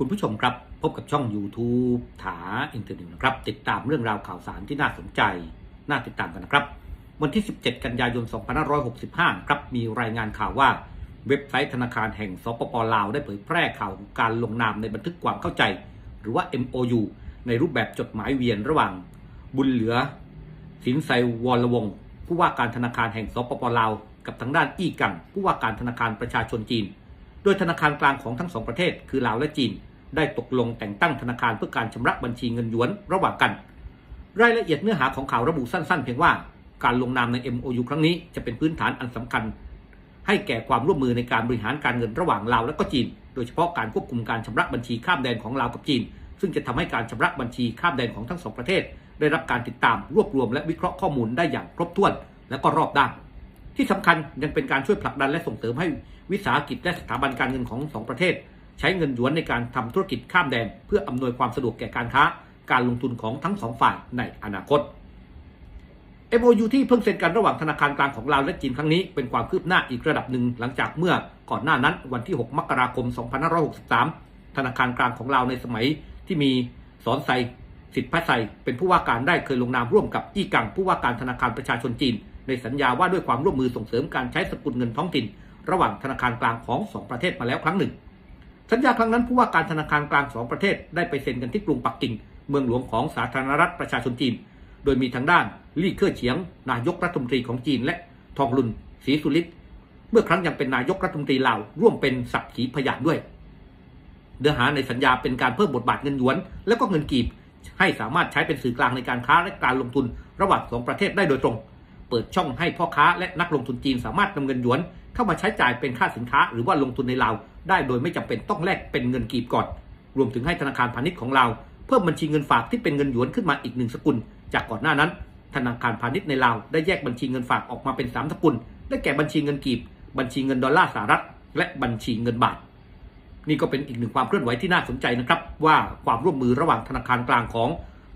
คุณผู้ชมครับ พบกับช่อง YouTube ถาอินเทอร์เน็ตนะครับ ติดตามเรื่องราวข่าวสารที่น่าสนใจ น่าติดตามกันนะครับ วันที่ 17 กันยายน 2565 ครับมีรายงานข่าวว่าเว็บไซต์ธนาคารแห่งสปปลาวได้เผยแพร่ข่าวการลงนามในบันทึกความเข้าใจ หรือว่า MOU ในรูปแบบจดหมายเวียนระหว่าง บุญเหลือ สินไซวรวงผู้ว่าการธนาคารแห่งสปปลาว กับทางด้านอี้กังผู้ว่าการธนาคารประชาชนจีน โดยธนาคารกลางของทั้งสองประเทศคือลาวและจีน ได้ตกลงแต่งตั้งธนาคารเพื่อการชำระบัญชีเงินหยวนระหว่างกัน รายละเอียดเนื้อหาของข่าวระบุสั้นๆ เพียงว่าการลงนามใน MOU ครั้งนี้จะเป็นพื้นฐานอันสำคัญ ให้แก่ความร่วมมือในการบริหารการเงินระหว่างลาวและก็จีน โดยเฉพาะการควบคุมการชำระบัญชีข้ามแดนของลาวกับจีน ซึ่งจะทำให้การชำระบัญชีข้ามแดนของทั้งสองประเทศ ได้รับการติดตามรวบรวมและวิเคราะห์ข้อมูลได้อย่างครบถ้วน และก็รอบด้าน ที่สำคัญยังเป็นการช่วยผลักดันและส่งเสริมให้วิสาหกิจและสถาบันการเงินของสองประเทศ ใช้เงินหยวนในการทำธุรกิจข้ามแดน เพื่ออำนวยความสะดวกแก่การค้า การลงทุนของทั้งสองฝ่ายในอนาคต MOU ที่เพิ่งเซ็นกันระหว่างธนาคารกลางของลาวและจีนครั้งนี้เป็นความคืบหน้าอีกระดับหนึ่งหลังจากเมื่อก่อนหน้านั้นวันที่ 6 มกราคม 2563 ธนาคารกลางของลาวในสมัยที่มีสอนไซสิทธิพัไซเป็นผู้ว่าการได้เคยลงนามร่วมกับอี้กังผู้ว่าการธนาคารประชาชนจีน ในสัญญาว่าด้วยความร่วมมือส่งเสริมการใช้สกุลเงินท้องถิ่น ระหว่างธนาคารกลางของสองประเทศมาแล้วครั้งหนึ่ง สัญญาครั้งนั้นผู้ว่าการธนาคารกลางสองประเทศได้ไปเซ็นกันที่กรุงปักกิ่ง เมืองหลวงของสาธารณรัฐประชาชนจีน โดยมีทางด้านลี่เค่อเฉียง นายกรัฐมนตรีของจีนและทองลุนศรีสุริตเมื่อครั้งยังเป็นนายกรัฐมนตรีลาวร่วมเป็นสักขีพยานด้วย เนื้อหาในสัญญาเป็นการเพิ่มบทบาทเงินหยวน และก็เงินกีบ ให้สามารถใช้เป็นสื่อกลางในการค้าและการลงทุนระหว่างสองประเทศได้โดยตรง เปิดช่องให้พ่อค้าและนักลงทุนจีนสามารถนำเงินหยวน เข้ามาใช้จ่ายเป็นค่าสินค้า หรือว่าลงทุนในลาได้โดยไม่จำเป็นต้องแลกเป็นเงินกีบก่อน รวมถึงให้ธนาคารพาณิชย์ของลาเพิ่มบัญชีเงินฝากที่เป็นเงินหยวนขึ้นมาอีกหนึ่งสกุล จากก่อนหน้านั้น ธนาคารพาณิชย์ในลาได้แยกบัญชีเงินฝากออกมาเป็นสามสกุล ได้แก่บัญชีเงินกีบ บัญชีเงินดอลลาร์สหรัฐ และบัญชีเงินบาท นี่ก็เป็นอีกหนึ่งความเคลื่อนไหวที่น่าสนใจนะครับว่าความร่วมมือระหว่างธนาคารกลางของ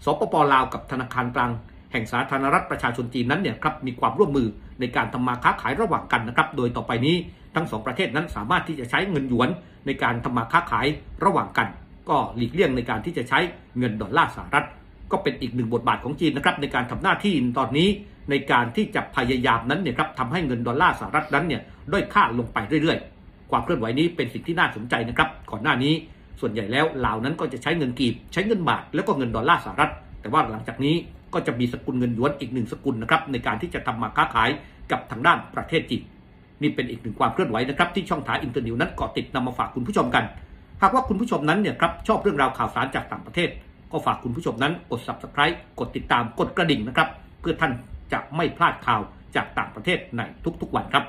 สปปลาวกับธนาคารกลาง แห่งสาธารณรัฐประชาชนจีนนั้นเนี่ยครับมีความร่วมมือในการทำมาค้าขายระหว่างกันนะครับ โดยต่อไปนี้ทั้งสองประเทศนั้นสามารถที่จะใช้เงินหยวนในการทำมาค้าขายระหว่างกัน ก็หลีกเลี่ยงในการที่จะใช้เงินดอลลาร์สหรัฐ ก็เป็นอีกหนึ่งบทบาทของจีนนะครับในการทำหน้าที่ตอนนี้ในการที่จะพยายามนั้นเนี่ยครับทำให้เงินดอลลาร์สหรัฐนั้นเนี่ยด้อยค่าลงไปเรื่อยๆ ความเคลื่อนไหวนี้เป็นสิ่งที่น่าสนใจนะครับก่อนหน้านี้ส่วนใหญ่แล้วลาวนั้นก็จะใช้เงินกีบ ใช้เงินบาทแล้วก็เงินดอลลาร์สหรัฐ แต่ว่าหลังจากนี้ ก็จะมีสกุลเงินหยวนอีกหนึ่งสกุลนะครับในการที่จะทำมาค้าขายกับทางด้านประเทศจีนนี่เป็นอีกหนึ่งความเคลื่อนไหวนะครับที่ช่องทางอินเตอร์นิวนั้นเกาะติดนำมาฝากคุณผู้ชมกัน หากว่าคุณผู้ชมนั้นเนี่ยครับชอบเรื่องราวข่าวสารจากต่างประเทศ ก็ฝากคุณผู้ชมนั้นกด subscribe กดติดตามกดกระดิ่งนะครับเพื่อท่านจะไม่พลาดข่าวจากต่างประเทศในทุกๆวันครับ